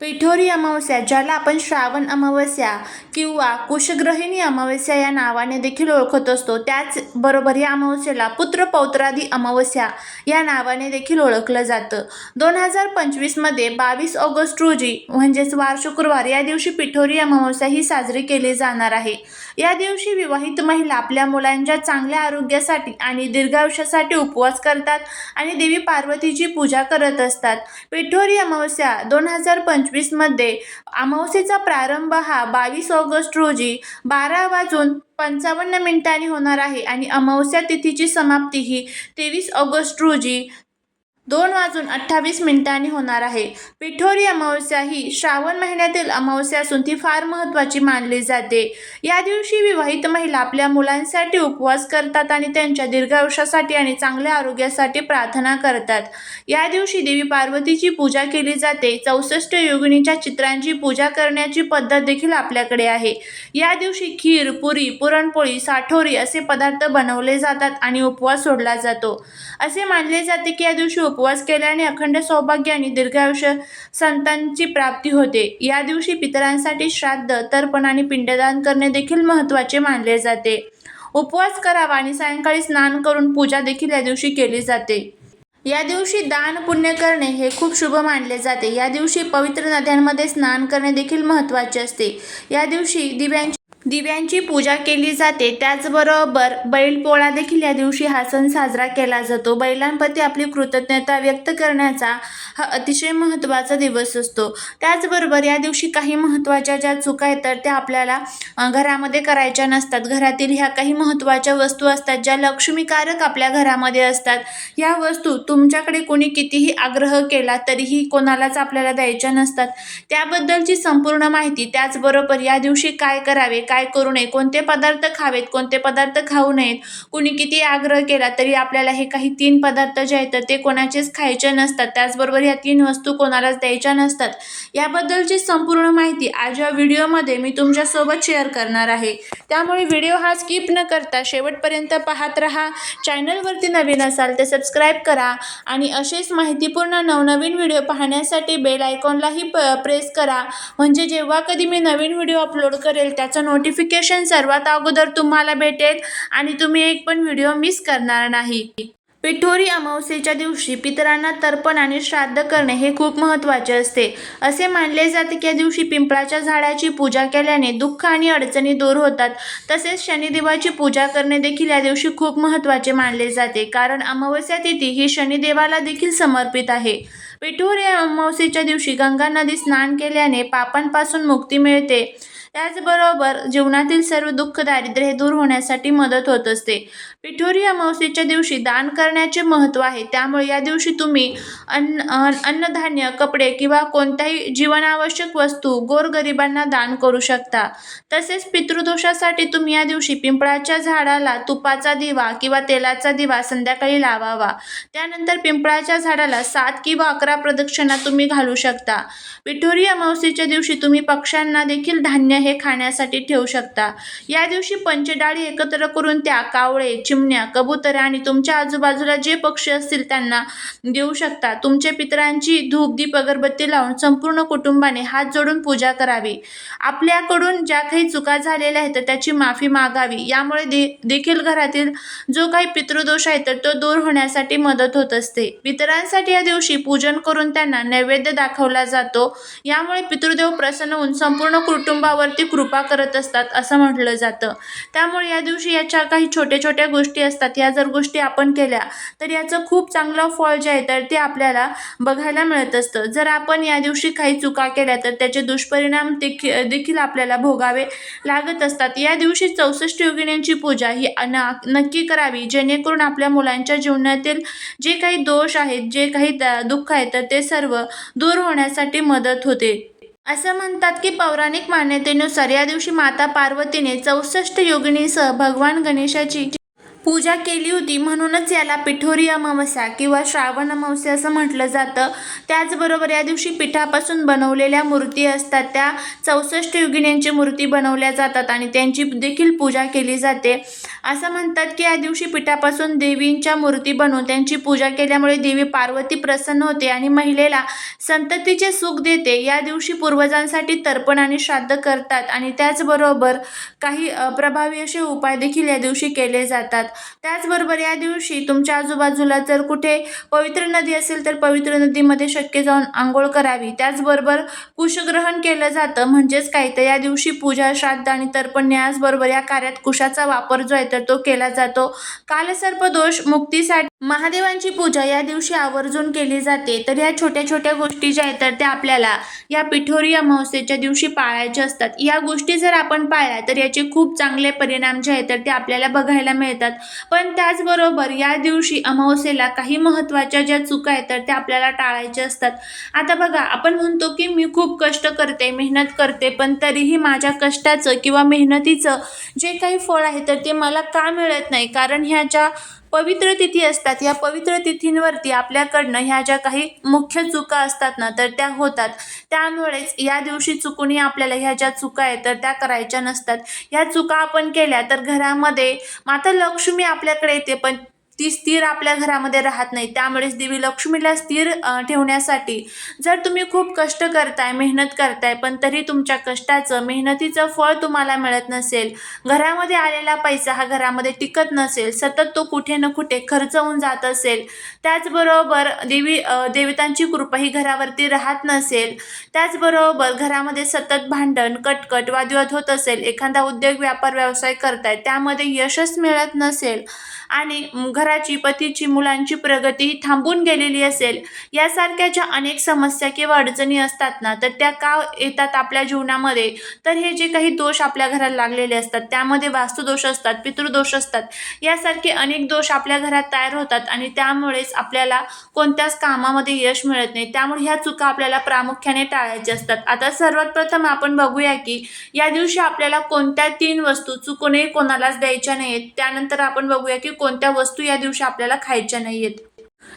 पिठोरी अमावस्या ज्याला आपण श्रावण अमावस्या किंवा कुशग्रहिणी अमावस्या या नावाने देखील ओळखत असतो त्याचबरोबर या अमावस्येला पुत्र पौत्रादी अमावस्या या नावाने देखील ओळखलं जातं. दोन हजार पंचवीसमध्ये बावीस ऑगस्ट रोजी म्हणजेच वार शुक्रवार या दिवशी पिठोरी अमावस्या ही साजरी केली जाणार आहे. या दिवशी विवाहित महिला आपल्या मुलांच्या चांगल्या आरोग्यासाठी आणि दीर्घायुष्यासाठी उपवास करतात आणि देवी पार्वतीची पूजा करत असतात. पिठोरी अमावस्या दोन हजार पंच पंचवीसमध्ये अमावस्येचा प्रारंभ हा बावीस ऑगस्ट रोजी बारा वाजून पंचावन्न मिनिटांनी होणार आहे आणि अमावस्या तिथीची समाप्ती ही तेवीस ऑगस्ट रोजी दोन वाजून अठ्ठावीस मिनिटांनी होणार आहे. पिठोरी अमावस्या ही श्रावण महिन्यातील अमावस्या असून ती फार महत्त्वाची मानली जाते. या दिवशी विवाहित महिला आपल्या मुलांसाठी उपवास करतात आणि त्यांच्या दीर्घायुष्यासाठी आणि चांगल्या आरोग्यासाठी प्रार्थना करतात. या दिवशी देवी पार्वतीची पूजा केली जाते. चौसष्ट योगिनीच्या चित्रांची पूजा करण्याची पद्धत देखील आपल्याकडे आहे. या दिवशी खीर पुरी पुरणपोळी साठोरी असे पदार्थ बनवले जातात आणि उपवास सोडला जातो. असे मानले जाते की या दिवशी उपवास केल्याने अखंड सौभाग्य आणि दीर्घायुष्य संतांची प्राप्ती होते. या दिवशी पितरांसाठी श्राद्ध तर्पण आणि पिंडदान करणे देखील महत्त्वाचे मानले जाते. उपवास करावा आणि सायंकाळी स्नान करून पूजा देखील या दिवशी केली जाते. या दिवशी दान पुण्य करणे हे खूप शुभ मानले जाते. या दिवशी पवित्र नद्यांमध्ये स्नान करणे देखील महत्त्वाचे असते. या दिवशी दिव्यांची दिव्यांची पूजा केली जाते. त्याचबरोबर बैलपोळा देखील या दिवशी हा सण साजरा केला जातो. बैलांप्रती आपली कृतज्ञता व्यक्त करण्याचा हा अतिशय महत्त्वाचा दिवस असतो. त्याचबरोबर या दिवशी काही महत्त्वाच्या ज्या चुका आहेत तर त्या आपल्याला घरामध्ये करायच्या नसतात. घरातील ह्या काही महत्त्वाच्या वस्तू असतात ज्या लक्ष्मीकारक आपल्या घरामध्ये असतात. ह्या वस्तू तुमच्याकडे कोणी कितीही आग्रह केला तरीही कोणालाच आपल्याला द्यायच्या नसतात. त्याबद्दलची संपूर्ण माहिती त्याचबरोबर या दिवशी काय करावे काय करू नये कोणते पदार्थ खावेत कोणते पदार्थ खाऊ नयेत कुणी किती आग्रह केला तरी आपल्याला हे काही तीन पदार्थ जे आहेत तर ते कोणाचेच खायचे नसतात. त्याचबरोबर ह्या तीन वस्तू कोणालाच द्यायच्या नसतात. याबद्दलची संपूर्ण माहिती आज या व्हिडिओमध्ये मी तुमच्यासोबत शेअर करणार आहे. त्यामुळे व्हिडिओ हा स्किप न करता शेवटपर्यंत पाहत राहा. चॅनलवरती नवीन असाल तर सबस्क्राईब करा आणि असेच माहितीपूर्ण नवनवीन व्हिडिओ पाहण्यासाठी बेल आयकॉनलाही प प्रेस करा. म्हणजे जेव्हा कधी मी नवीन व्हिडिओ अपलोड करेल त्याचं नोटिफिकेशन सर्वात अगोदर तुम्हाला भेटेल आणि तुम्ही एक पण व्हिडिओ मिस करणार नाही. पिठोरी अमावस्येच्या दिवशी पितरांना तर्पण आणि श्राद्ध करणे हे खूप महत्त्वाचे असते. असे मानले जाते की या दिवशी पिंपळाच्या झाडाची पूजा केल्याने दुःख आणि अडचणी दूर होतात. तसेच शनिदेवाची पूजा करणे देखील या दिवशी खूप महत्त्वाचे मानले जाते. कारण अमावस्या तिथी ही शनिदेवाला देखील समर्पित आहे. पिठोरी अमावस्येच्या दिवशी गंगा नदी स्नान केल्याने पापांपासून मुक्ती मिळते. त्याचबरोबर जीवनातील सर्व दुःख दारिद्र्य हे दूर होण्यासाठी मदत होत असते. पिठोरी अमावस्येच्या दिवशी दान करण्याचे महत्त्व आहे. त्यामुळे या दिवशी तुम्ही अन्न अन्नधान्य कपडे किंवा कोणत्याही जीवनावश्यक वस्तू गोरगरिबांना दान करू शकता. तसेच पितृदोषासाठी तुम्ही या दिवशी पिंपळाच्या झाडाला तुपाचा दिवा किंवा तेलाचा दिवा संध्याकाळी लावावा. त्यानंतर पिंपळाच्या झाडाला सात किंवा अकरा प्रदक्षिणा तुम्ही घालू शकता. पिठोरी अमावस्येच्या दिवशी तुम्ही पक्ष्यांना देखील धान्य हे खाण्यासाठी ठेवू शकता. या दिवशी पंचडाळी एकत्र करून त्या कावळे चिमण्या कबुतरे आणि तुमच्या आजूबाजूला जे पक्षी असतील त्यांना देऊ शकता. तुमच्या पितरांची धूप दीप अगरबत्ती लावून संपूर्ण कुटुंबाने हात जोडून पूजा करावी. आपल्याकडून ज्या काही चुका झालेल्या आहेत तर त्याची माफी मागावी. यामुळे दे देखील घरातील जो काही पितृदोष आहे तर तो दूर होण्यासाठी मदत होत असते. पितरांसाठी या दिवशी पूजन करून त्यांना नैवेद्य दाखवला जातो. यामुळे पितृदेव प्रसन्न होऊन संपूर्ण कुटुंबावर कुटुंबावरती कृपा करत असतात असं म्हटलं जातं. त्यामुळे या दिवशी याच्या काही छोट्या छोट्या गोष्टी असतात. या जर गोष्टी आपण केल्या तर याचं खूप चांगलं फळ जे आहे तर ते आपल्याला बघायला मिळत असतं. जर आपण या दिवशी काही चुका केल्या तर त्याचे दुष्परिणाम देखील देखील आपल्याला भोगावे लागत असतात. या दिवशी चौसष्ट योगिन्यांची पूजा ही ना नक्की करावी जेणेकरून आपल्या मुलांच्या जीवनातील जे काही दोष आहेत जे काही द- दुःख आहे तर ते सर्व दूर होण्यासाठी मदत होते. असं म्हणतात की पौराणिक मान्यतेनुसार या दिवशी माता पार्वतीने चौसष्ट योगिनीसह भगवान गणेशाची पूजा केली होती. म्हणूनच याला पिठोरी अमावस्या किंवा श्रावण अमावस्या असं म्हटलं जातं. त्याचबरोबर या दिवशी पिठापासून बनवलेल्या मूर्ती असतात. त्या चौसष्ट योगिन्यांची मूर्ती बनवल्या जातात आणि त्यांची देखील पूजा केली जाते. असं म्हणतात की या दिवशी पिठापासून देवींच्या मूर्ती बनवून त्यांची पूजा केल्यामुळे देवी पार्वती प्रसन्न होते आणि महिलेला संततीचे सुख देते. या दिवशी पूर्वजांसाठी तर्पण आणि श्राद्ध करतात आणि त्याचबरोबर काही प्रभावी असे उपाय देखील या दिवशी केले जातात. त्याचबरोबर या दिवशी तुमच्या आजूबाजूला जर कुठे पवित्र नदी असेल तर पवित्र नदीमध्ये शक्य जाऊन आंघोळ करावी. त्याचबरोबर कुशग्रहण केलं जातं म्हणजेच काय? तर या दिवशी पूजा श्राद्ध आणि तर्पण याचबरोबर या कार्यात कुशाचा वापर जो आहे तर तो केला जातो. कालसर्प दोष मुक्तीसाठी महादेवांची पूजा या दिवशी आवर्जून केली जाते. तर या छोट्या छोट्या गोष्टी ज्या आहेत तर त्या आपल्याला या पिठोरी अमावस्येच्या दिवशी पाळायच्या असतात. या गोष्टी जर आपण पाळल्या तर याचे खूप चांगले परिणाम जे आहेत तर ते आपल्याला बघायला मिळतात. पण त्याचबरोबर या दिवशी अमावस्येला काही महत्त्वाच्या ज्या चुका आहेत तर त्या आपल्याला टाळायच्या असतात. आता बघा आपण म्हणतो की मी खूप कष्ट करते मेहनत करते पण तरीही माझ्या कष्टाचं किंवा मेहनतीचं जे काही फळ आहे तर ते मला का मिळत नाही? कारण ह्या ज्या पवित्र तिथी असतात. ह्या पवित्र तिथींवरती आपल्याकडनं ह्या ज्या काही मुख्य चुका असतात ना तर त्या होतात. त्यामुळेच या दिवशी चुकूनही आपल्याला ह्या ज्या चुका आहेत तर त्या करायच्या नसतात. ह्या चुका आपण केल्या तर घरामध्ये माता लक्ष्मी आपल्याकडे येते पण ती स्थिर आपल्या घरामध्ये राहत नाही. त्यामुळेच देवी लक्ष्मीला स्थिर ठेवण्यासाठी जर तुम्ही खूप कष्ट करताय मेहनत करताय पण तरी तुमच्या कष्टाचं मेहनतीचं फळ तुम्हाला मिळत नसेल घरामध्ये आलेला पैसा हा घरामध्ये टिकत नसेल सतत तो कुठे ना कुठे खर्च होऊन जात असेल त्याचबरोबर देवी देवतांची कृपा ही घरावरती राहत नसेल त्याचबरोबर घरामध्ये सतत भांडण कटकट वादविवाद होत असेल एखादा उद्योग व्यापार व्यवसाय करताय त्यामध्ये यशच मिळत नसेल आणि घर घराची पतीची मुलांची प्रगती ही थांबून गेलेली असेल. यासारख्या ज्या अनेक समस्या किंवा अडचणी असतात ना तर त्या का येतात आपल्या जीवनामध्ये? तर हे जे काही दोष आपल्या घराला लागलेले असतात त्यामध्ये वास्तुदोष असतात पितृदोष असतात यासारखे अनेक दोष आपल्या घरात तयार होतात आणि त्यामुळेच आपल्याला कोणत्याच कामामध्ये यश मिळत नाही. त्यामुळे ह्या चुका आपल्याला प्रामुख्याने टाळायच्या असतात. आता सर्वात प्रथम आपण बघूया की या दिवशी आपल्याला कोणत्या तीन वस्तू चुकूनही कोणालाच द्यायच्या नाहीत. त्यानंतर आपण बघूया की कोणत्या वस्तू या दिवशी आपल्याला खायच्या नाहीयेत.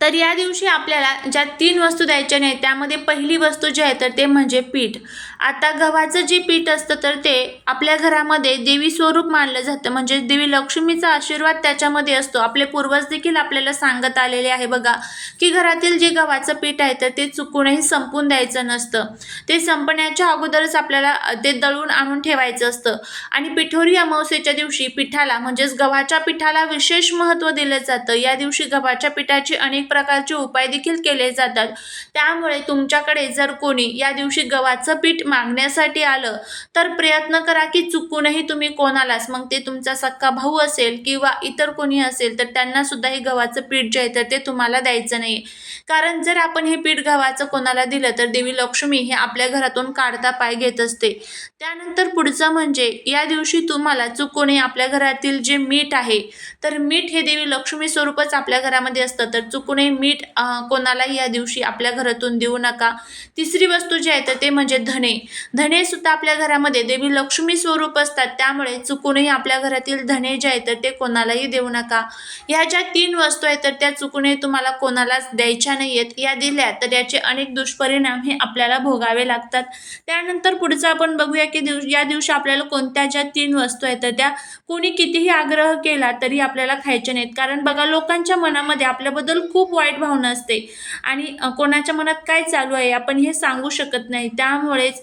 तर या दिवशी आपल्याला ज्या तीन वस्तू द्यायच्या नाही त्यामध्ये पहिली वस्तू जी आहे तर ते म्हणजे पीठ. आता गव्हाचं जे पीठ असतं तर ते आपल्या घरामध्ये देवी स्वरूप मानलं जातं. म्हणजे देवी लक्ष्मीचा आशीर्वाद त्याच्यामध्ये असतो. आपले पूर्वज देखील आपल्याला सांगत आलेले आहे बघा की घरातील जे गव्हाचं पीठ आहे तर ते चुकूनही संपून द्यायचं नसतं. ते संपण्याच्या अगोदरच आपल्याला ते दळून आणून ठेवायचं असतं. आणि पिठोरी अमावस्येच्या दिवशी पिठाला म्हणजेच गव्हाच्या पिठाला विशेष महत्त्व दिलं जातं. या दिवशी गव्हाच्या पिठाची अनेक प्रकारचे उपाय देखील केले जातात. त्यामुळे तुमच्याकडे जर कोणी या दिवशी गव्हाचं पीठ मागण्यासाठी आलं तर प्रयत्न करा की चुकूनही तुम्ही कोणालाच मग ते तुमचा सक्का भाऊ असेल किंवा इतर कोणी असेल तर त्यांना सुद्धा हे गव्हाचं पीठ जे आहे तर ते तुम्हाला द्यायचं नाही. कारण जर आपण हे पीठ गव्हाचं कोणाला दिलं तर देवी लक्ष्मी हे आपल्या घरातून काढता पाय घेत असते. त्यानंतर पुढचं म्हणजे या दिवशी तुम्हाला चुकूनही आपल्या घरातील जे मीठ आहे तर मीठ हे देवी लक्ष्मी स्वरूपच आपल्या घरामध्ये असतं तर चुकून चुकूनही मीठ कोणालाही या दिवशी आपल्या घरातून देऊ नका. तिसरी वस्तू जी आहे तर ते म्हणजे धने धने सुद्धा आपल्या घरामध्ये देवी लक्ष्मी स्वरूप असतात. त्यामुळे चुकूनही आपल्या घरातील धने जे आहेत तर ते कोणालाही देऊ नका. ह्या ज्या तीन वस्तू आहेत तर त्या चुकूनही तुम्हाला कोणालाच द्यायच्या नाही आहेत या दिल्या तर याचे अनेक दुष्परिणाम हे आपल्याला भोगावे लागतात. त्यानंतर पुढचं आपण बघूया की दिव या दिवशी आपल्याला कोणत्या ज्या तीन वस्तू आहेत तर त्या कोणी कितीही आग्रह केला तरी आपल्याला खायच्या नाहीत. कारण बघा लोकांच्या मनामध्ये आपल्याबद्दल खूप खूप वाईट भावना असते. आणि कोणाच्या मनात काय चालू आहे आपण हे सांगू शकत नाही. त्यामुळेच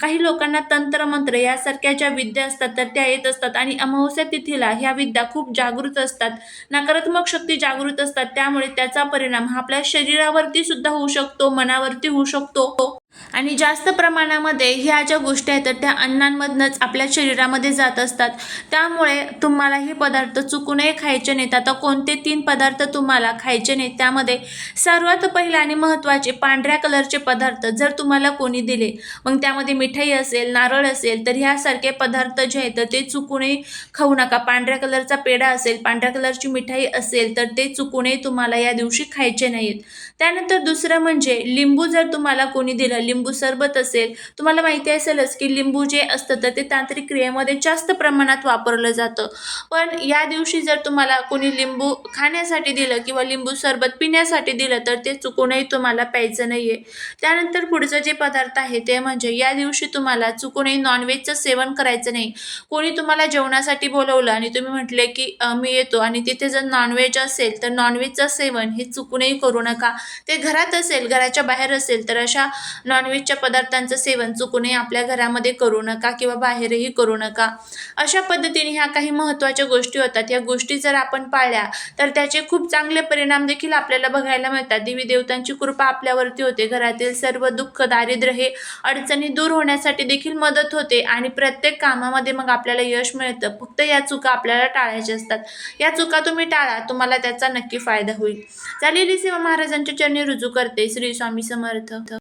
काही लोकांना तंत्रमंत्र यासारख्या ज्या विद्या असतात तर त्या येत असतात. आणि अमावस्या तिथीला ह्या विद्या खूप जागृत असतात. नकारात्मक शक्ती जागृत असतात. त्यामुळे त्याचा परिणाम हा आपल्या शरीरावरती सुद्धा होऊ शकतो मनावरती होऊ शकतो. आणि जास्त प्रमाणामध्ये ह्या ज्या गोष्टी आहेत तर त्या अन्नांमधनंच आपल्या शरीरामध्ये जात असतात. त्यामुळे तुम्हाला हे पदार्थ चुकूनही खायचे नाहीत. आता कोणते तीन पदार्थ तुम्हाला खायचे नाहीत त्यामध्ये सर्वात पहिले आणि महत्त्वाचे पांढऱ्या कलरचे पदार्थ जर तुम्हाला कोणी दिले मग त्यामध्ये मिठाई असेल नारळ असेल तर ह्यासारखे पदार्थ जे आहेत ते चुकूनही खाऊ नका. पांढऱ्या कलरचा पेढा असेल पांढऱ्या कलरची मिठाई असेल तर ते चुकूनही तुम्हाला या दिवशी खायचे नाहीत. त्यानंतर दुसरं म्हणजे लिंबू जर तुम्हाला कोणी दिलं लिंबू सरबत असेल तुम्हाला माहिती असेलच की लिंबू जे असतं तर ते तांत्रिक क्रियेमध्ये जास्त प्रमाणात वापरलं जातं. पण या दिवशी जर तुम्हाला कोणी लिंबू खाण्यासाठी दिलं किंवा लिंबू सरबत पिण्यासाठी दिलं तर ते चुकूनही तुम्हाला प्यायचं नाही आहे त्यानंतर पुढचं जे पदार्थ आहे ते म्हणजे या दिवशी तुम्हाला चुकूनही नॉनव्हेजचं सेवन करायचं नाही. कोणी तुम्हाला जेवणासाठी बोलवलं आणि तुम्ही म्हटले की मी येतो आणि तिथे जर नॉनव्हेज असेल तर नॉनव्हेजचं सेवन हे चुकूनही करू नका. ते घरात असेल घराच्या बाहेर असेल तर अशा नॉनव्हेजच्या पदार्थांचं सेवन चुकूनही आपल्या घरामध्ये करू नका किंवा बाहेरही करू नका. अशा पद्धतीने ह्या काही महत्त्वाच्या गोष्टी होतात. या गोष्टी जर आपण पाळल्या तर त्याचे खूप चांगले परिणाम देखील आपल्याला बघायला मिळतात. देवी देवतांची कृपा आपल्यावरती होते. घरातील सर्व दुःख दारिद्र्य हे अडचणी दूर होण्यासाठी देखील मदत होते आणि प्रत्येक कामामध्ये मग आपल्याला यश मिळतं. फक्त या चुका आपल्याला टाळायच्या असतात. या चुका तुम्ही टाळा तुम्हाला त्याचा नक्की फायदा होईल. झालेली सेवा महाराजांच्या चरणी रुजू करते. श्री स्वामी समर्थ.